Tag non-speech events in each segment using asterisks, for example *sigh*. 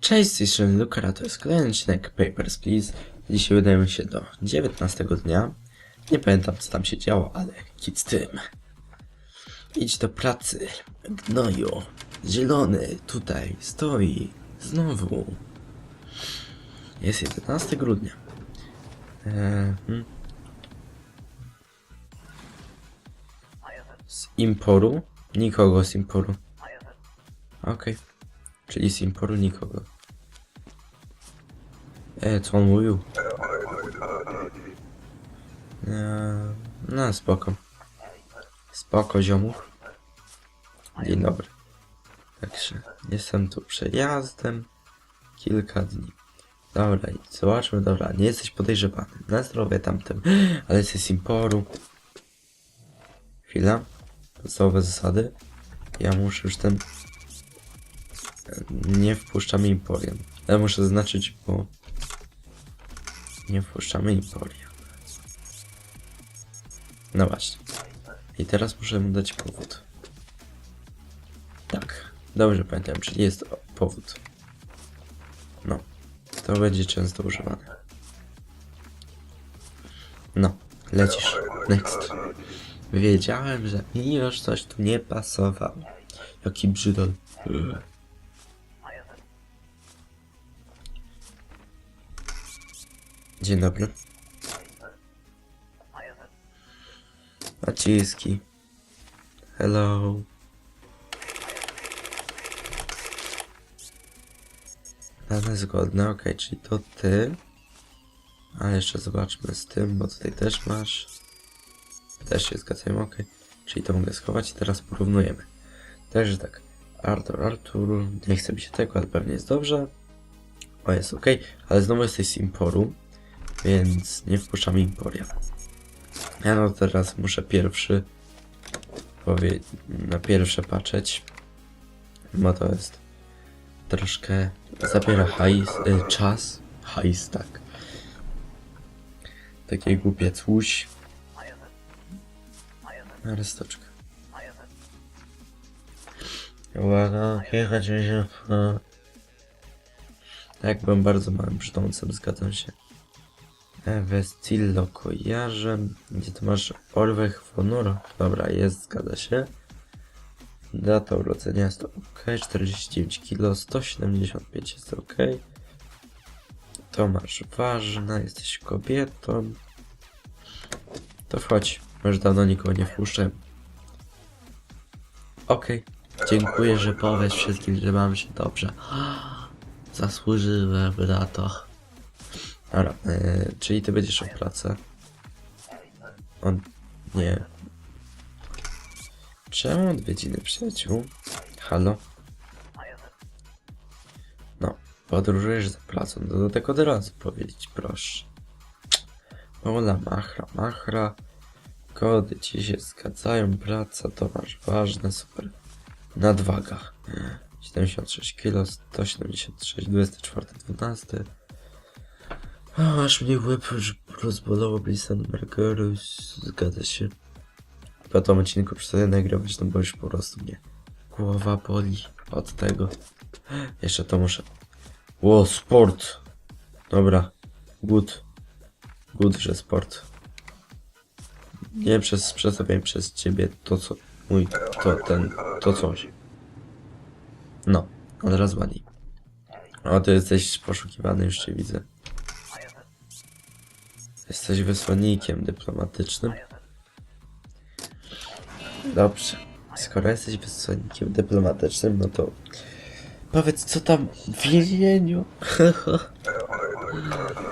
Cześć, jestem Luka, to jest kolejny odcinek Papers, Please. Dzisiaj udajemy się do 19 dnia. Nie pamiętam co tam się działo, ale kit z tym. Idź do pracy, gnoju. Zielony tutaj stoi. Znowu. Jest 11 grudnia. Hmm. Z Imporu? Nikogo z Imporu. Okej. Czyli z Imporu nikogo. E, co on mówił? E, no, spoko. Spoko, ziomów. Dzień dobry. Także jestem tu przejazdem kilka dni. Dobra, zobaczmy, dobra, nie jesteś podejrzewany. Na zdrowie tamtym, ale jesteś z Imporu. Chwila. Podstawowe zasady. Ja muszę już ten nie wpuszczamy Imporium. Ale muszę zaznaczyć, bo nie wpuszczamy Imporium. No właśnie. I teraz muszę mu dać powód. Tak, dobrze pamiętam, czyli jest powód. No, to będzie często używane. No, lecisz. Next. Wiedziałem, że mi już coś tu nie pasowało. Jaki brzydol. Dzień dobry. Naciski. Hello. Dane zgodne, ok, czyli to ty. Ale jeszcze zobaczmy z tym, bo tutaj też masz. Też się zgadzają, ok. Czyli to mogę schować i teraz porównujemy. Także tak. Artur, Artur, nie chce mi się tego, ale pewnie jest dobrze. O, jest ok, ale znowu jesteś z Imporu, więc nie wpuszczam Imporia. Ja no teraz muszę pierwszy powie na pierwsze patrzeć, bo to jest troszkę zabiera hajs, y, czas, hajs, tak. Takie głupie cłuś. Na rystoczkę. Uwaga, jechać mi się. Tak, byłem bardzo małym brzdącem, zgadzam się. Vestillo kojarzę. Gdzie to masz? Orwech Honor? Dobra, jest, zgadza się. Data urodzenia jest ok. 49 kg, 175 jest ok. To masz ważne, jesteś kobietą. To wchodź, już dawno nikogo nie wpuszczę. Okej, dziękuję, że powiesz wszystkim, że mam się dobrze. *gasps* Zasłużyłem na to. Dobra, e, czyli ty będziesz o pracę. On nie. Czemu odwiedziny przyjaciół? Halo? No, podróżujesz za pracą, to do tego od razu powiedzieć, proszę. Ola, machra, machra. Kody ci się zgadzają, praca to masz ważne, super. Nadwaga. 76 kg, 176, 24, 12. Aż mnie łeb rozbolało Blisan Mergerus. Zgadza się. Po tym odcinku przestaję nagrywać, no bo już po prostu mnie głowa boli od tego. Jeszcze to muszę. Ło, sport. Dobra. Good. Good, że sport. Nie przez, przedstawiam przez ciebie to co. Mój, to ten, to coś. No, od razu ładniej. O, ty jesteś poszukiwany, już cię widzę. Jesteś wysłannikiem dyplomatycznym. Dobrze. Skoro jesteś wysłannikiem dyplomatycznym, no to powiedz co tam w więzieniu. *laughs*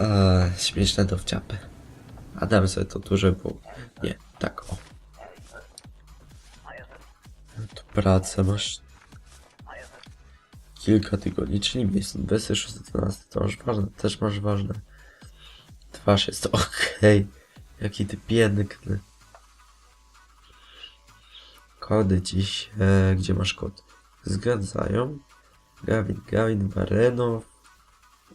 A, śmieszne dowciapy. A dam sobie to duże, bo nie, tak o. No to pracę masz kilka tygodni, czyli miejsce 26-12 to masz ważne, też masz ważne. Twarz jest okej. Jaki ty piękny. Kody dziś. E, gdzie masz kod? Zgadzają. Gawin, Gawin, Barenow.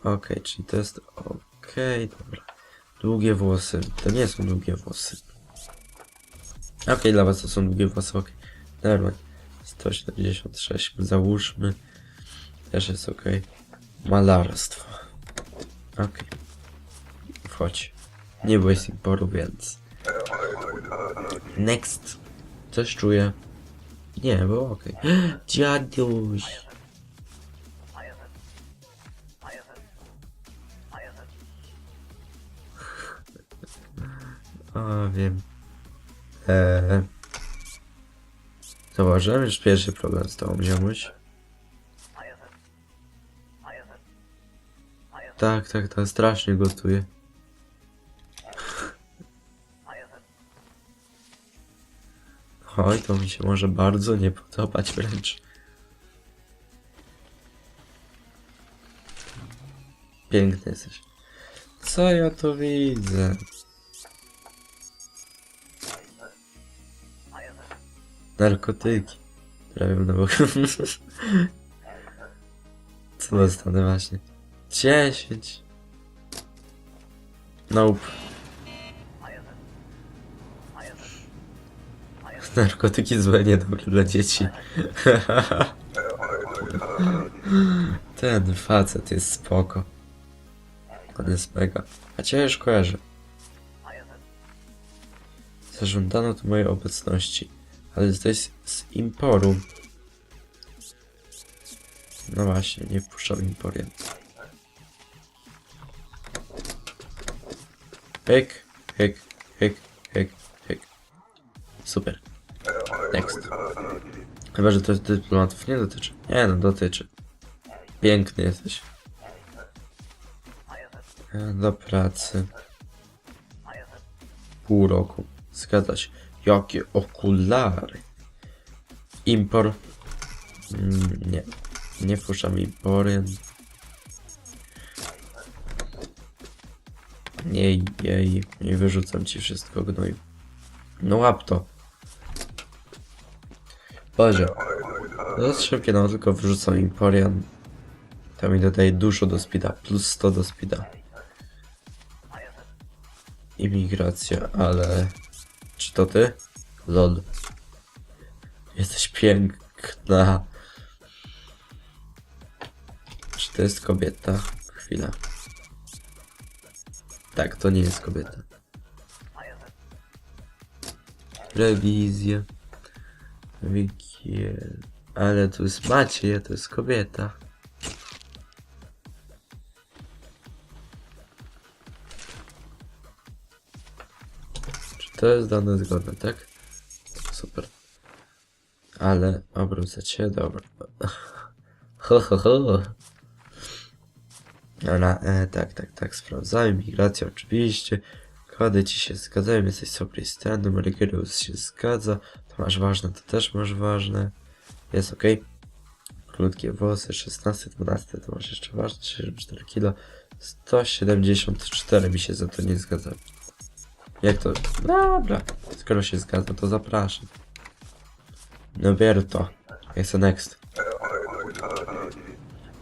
Okej, czyli to jest okej, dobra. Długie włosy. To nie są długie włosy. Okej, dla was to są długie włosy, okej. Dobra. 176, załóżmy. Też jest okej. Malarstwo. Okej. Wchodź. Nie byłeś z imporu, więc... Next. Coś czuję. Nie, było okej. *gasps* Dziaduś. O, wiem. Eee. Zauważyłem już pierwszy problem z tą ziomuś. Tak, tak, tak, strasznie gotuje. Oj, to mi się może bardzo nie podobać wręcz. Piękny jesteś. Co ja tu widzę? Narkotyki. Trafią na bok. Co dostanę właśnie? 10. Nope. Narkotyki złe, niedobre dla dzieci. *laughs* Ten facet jest spoko. On jest mega. A cię już kojarzę. Zażądano tu mojej obecności. Ale to jest z Imporu. No właśnie, nie wpuszczam Imporiem. Hyk, hyk, hyk, hyk, hyk. Super. Next. Chyba, że to dyplomatów nie dotyczy. Nie no, dotyczy. Piękny jesteś. Do pracy. Pół roku. Zgadza się. Jakie okulary. Impor. Mm, nie. Nie wpuszczam imporem. Nie, jej, nie wyrzucam ci wszystko gnoj. No łap to. Boże. Zastrzepię, no tylko wyrzucam Emporian. To mi dodaje dużo do speeda, plus 100 do speeda. Imigracja, ale... Czy to ty? Lol. Jesteś piękna. Czy to jest kobieta? Chwila. Tak, to nie jest kobieta. Rewizja. Ale tu jest Maciej, to jest kobieta. Czy to jest dane zgodne, tak? Super. Ale obrócę cię, dobra. *laughs* Ho, ho, ho. Dobra, e, tak, tak, tak, sprawdzamy. Migracja oczywiście. Kody ci się zgadzają, jesteś stan, numer Gerius się zgadza. Masz ważne, to też masz ważne. Jest ok. Krótkie włosy, 16, 12 to masz jeszcze ważne, 64 kg. 174 mi się za to nie zgadza. Jak to? Dobra, skoro się zgadza, to zapraszam. No to. Jest next.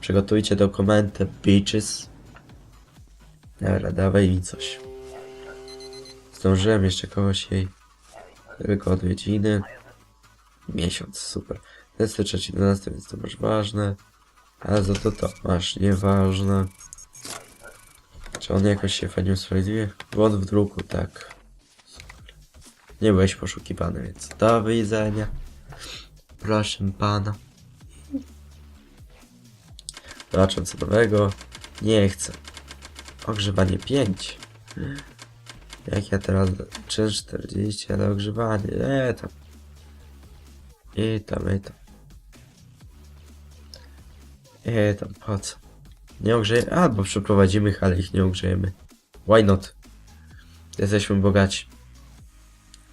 Przygotujcie dokumenty, bitches. Dobra, dawaj mi coś. Zdążyłem jeszcze kogoś jej. Tylko odwiedziny. Miesiąc, super. Testy trzeci, 12, więc to masz ważne. Ale za to to masz nieważne. Czy on jakoś się fajnie usprawiedliwie? Błąd w druku, tak. Nie byłeś poszukiwany, więc do widzenia. Proszę pana. Zobaczę co nowego. Nie chcę. Ogrzewanie 5. Jak ja teraz... 3,40, ale ogrzewanie. E tam. I tam, i tam. E tam, po co? Nie ogrzejemy... Albo przeprowadzimy ich, ale ich nie ogrzejemy. Why not? Jesteśmy bogaci.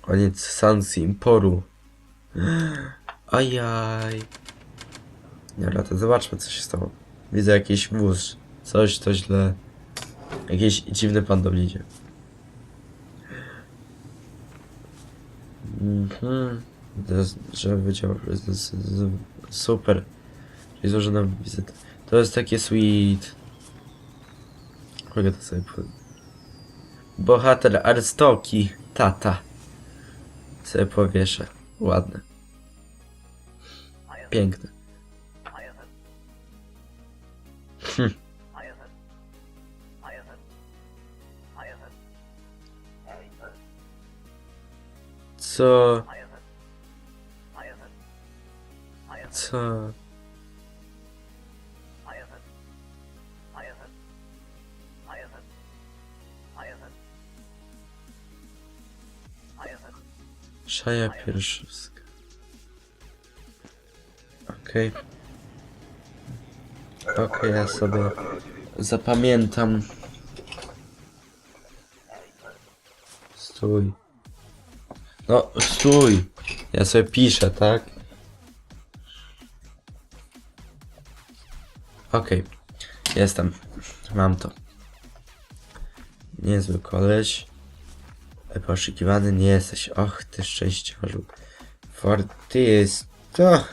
Koniec sankcji imporu. *gasps* Ajaj. Dobra, to zobaczmy co się stało. Widzę jakiś wóz. Coś, to źle. Jakiś dziwny pan do mnie idzie. Mhm. Że wydział super. Czyli złoży nam wizytę. To jest takie sweet. Mogę to sobie po... Bohater Arstoki. Tata. Sobie powieszę. Ładne. Piękne. Co? Co? Szaja Pierszowska. Okej. Okej, ja sobie zapamiętam. Stój. No, stój. Ja sobie piszę, tak? Okej. Jestem. Mam to. Niezły koleś. Poszukiwany nie jesteś. Och, ty szczęściarzu. Forty jest to.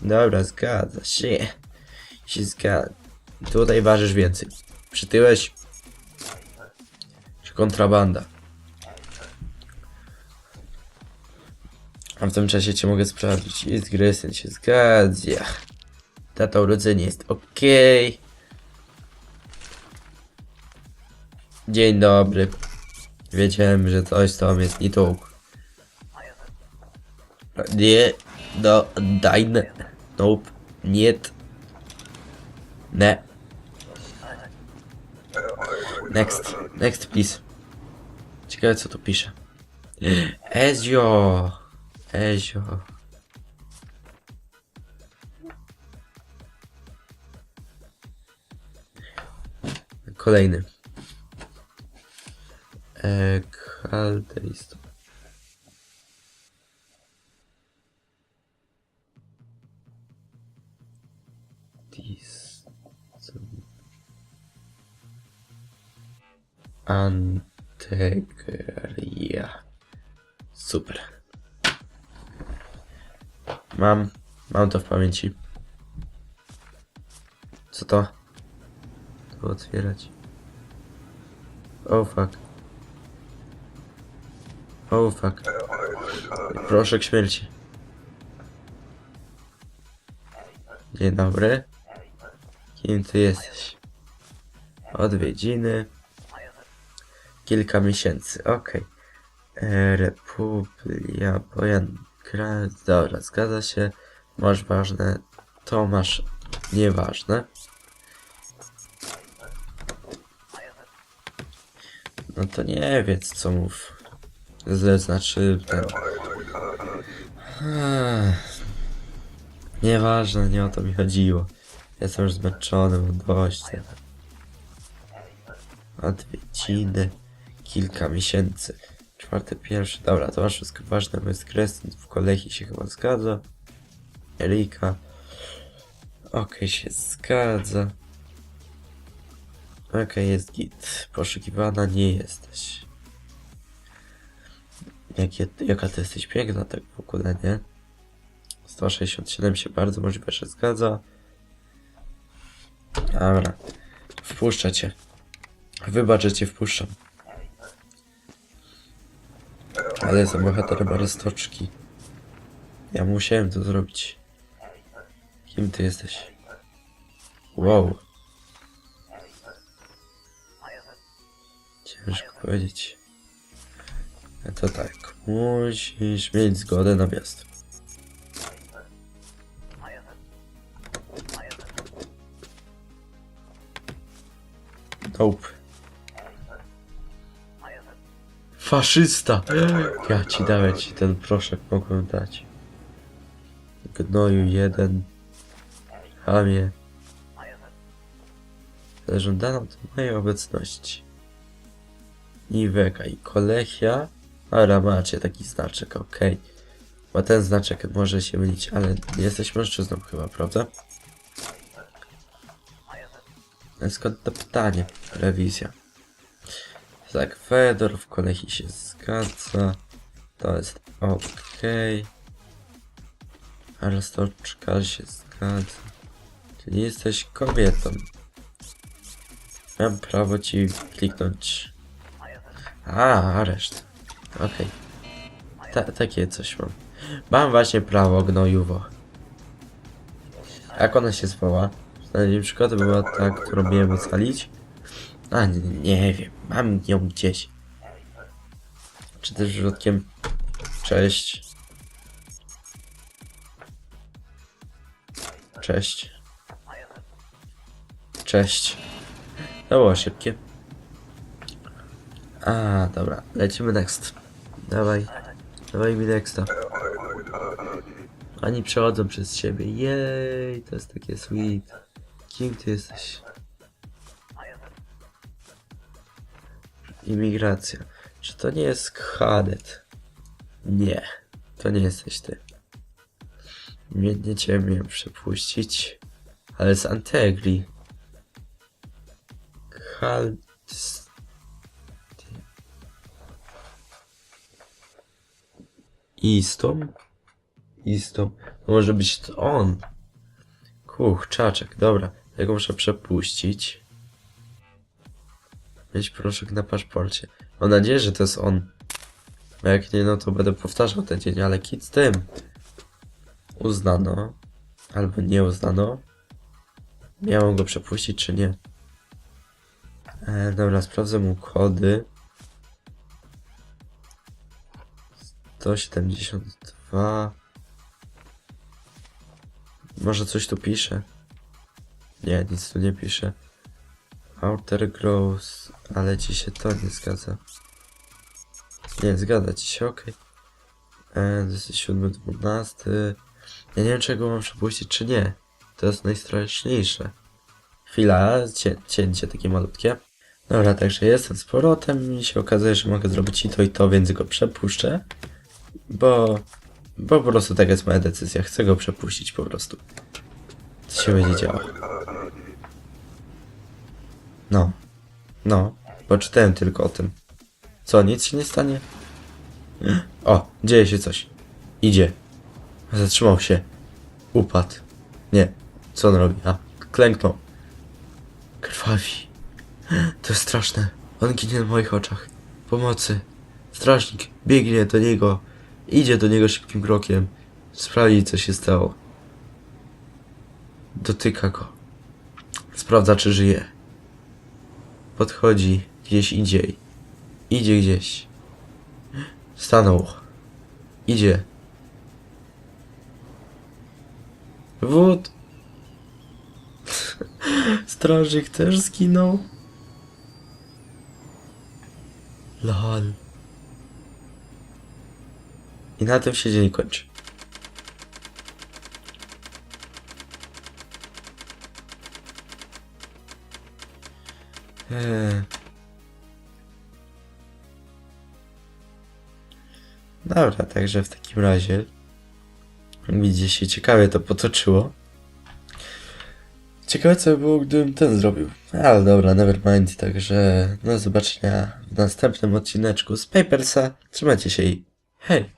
Dobra, zgadza się. Się zgadza. Tutaj ważysz więcej. Przytyłeś? Czy kontrabanda? A w tym czasie cię mogę sprawdzić. Jest Grysyn, się zgadza. Data urodzenia jest ok. Dzień dobry. Wiedziałem, że coś tam jest nie tak. Nie, no, daj ne. Nope, nie. Ne. Next, next please. Ciekawe co tu pisze. Ezio. Ezio. Kolejny. Eee, Calderist. Dis. Antegria. Super. Mam. Mam to w pamięci. Co to? To otwierać. Oh fuck. Oh fuck. Proszek śmierci. Dzień dobry. Kim ty jesteś? Odwiedziny. Kilka miesięcy, okej. E, Republia Dobra, zgadza się. Masz ważne. To masz nieważne. No to nie wiedz co mów. Z znaczy ten. Nieważne, nie o to mi chodziło. Jestem już zmęczony, mam. Odwiedziny. Kilka miesięcy. Czwarty, pierwszy. Dobra, to masz wszystko ważne, bo jest kresent. W kolei się chyba zgadza. Erika. Okej, się zgadza. Okej, jest git. Poszukiwana nie jesteś. Jakie, jaka ty jesteś piękna, tak w ogóle, nie? 167 się bardzo możliwe, że zgadza. Dobra. Wpuszczę cię. Wybacz, że cię wpuszczam. Ale jestem bohaterem Arystoczki. Ja musiałem to zrobić. Kim ty jesteś? Wow. Ciężko powiedzieć. No to tak, musisz mieć zgodę na wjazd. Nope. Faszysta! Ja ci dałem ci ten proszek mogłem dać. Gnoju jeden. Hamie. Zażądano to mojej obecności. Niweka i Kolechia. Dobra, macie taki znaczek, okej. Bo ten znaczek może się mylić, ale jesteś mężczyzną chyba, prawda? Skąd to pytanie? Rewizja. Tak, Fedor w Kolechi się zgadza. To jest okej. Arystoczka się zgadza. Czyli jesteś kobietą. Mam prawo ci kliknąć. A, areszt. Okej. Ta, takie coś mam. Mam właśnie prawo, gnojuwo. Jak ona się zwoła? Ostatnia przykład była ta, którą miałem ocalić. A, nie, wiem, mam ją gdzieś. Czy też środkiem... Cześć. Cześć. Cześć. To było szybkie. A, dobra, lecimy next. Dawaj, dawaj mi nexta. Oni przechodzą przez siebie. Jej, to jest takie sweet. Kim ty jesteś? Imigracja. Czy to nie jest Kadet? Nie, to nie jesteś ty. Nie, nie cię miałem przepuścić. Ale z Antegri. Kal... Istom? Istom. Może być to on. Kuch, czaczek, dobra. Tego muszę przepuścić. Mieć proszek na paszporcie. Mam nadzieję, że to jest on. Bo jak nie, no to będę powtarzał ten dzień, ale kit z tym. Uznano. Albo nie uznano. Miałem go przepuścić, czy nie? E, dobra, sprawdzę mu kody. 172. Może coś tu pisze? Nie, nic tu nie pisze. Outer Grows, ale ci się to nie zgadza. Nie, zgadza ci się, okej. Okay. To jest 7, 12. Ja nie wiem, czego mam przepuścić, czy nie. To jest najstraszniejsze. Chwila, cię, cięcie takie malutkie. Dobra, także jestem z powrotem i się okazuje, że mogę zrobić i to i to, więc go przepuszczę. Bo, bo po prostu taka jest moja decyzja. Chcę go przepuścić po prostu. Co się będzie działo? No. No. Bo czytałem tylko o tym. Co, nic się nie stanie? O, dzieje się coś. Idzie. Zatrzymał się. Upadł. Nie. Co on robi? A, klęknął. Krwawi. To straszne. On ginie na moich oczach. Pomocy. Strażnik biegnie do niego. Idzie do niego szybkim krokiem. Sprawdzi, co się stało. Dotyka go. Sprawdza, czy żyje. Podchodzi gdzieś indziej. Idzie gdzieś. Stanął. Idzie. Wód. *laughs* Strażnik też zginął. Lol. I na tym się dzień kończy. Eee. Dobra, także w takim razie widzicie się ciekawie to potoczyło. Ciekawe co by było, gdybym ten zrobił. Ale dobra, nevermind, także do zobaczenia w następnym odcineczku z Papersa. Trzymajcie się i hej!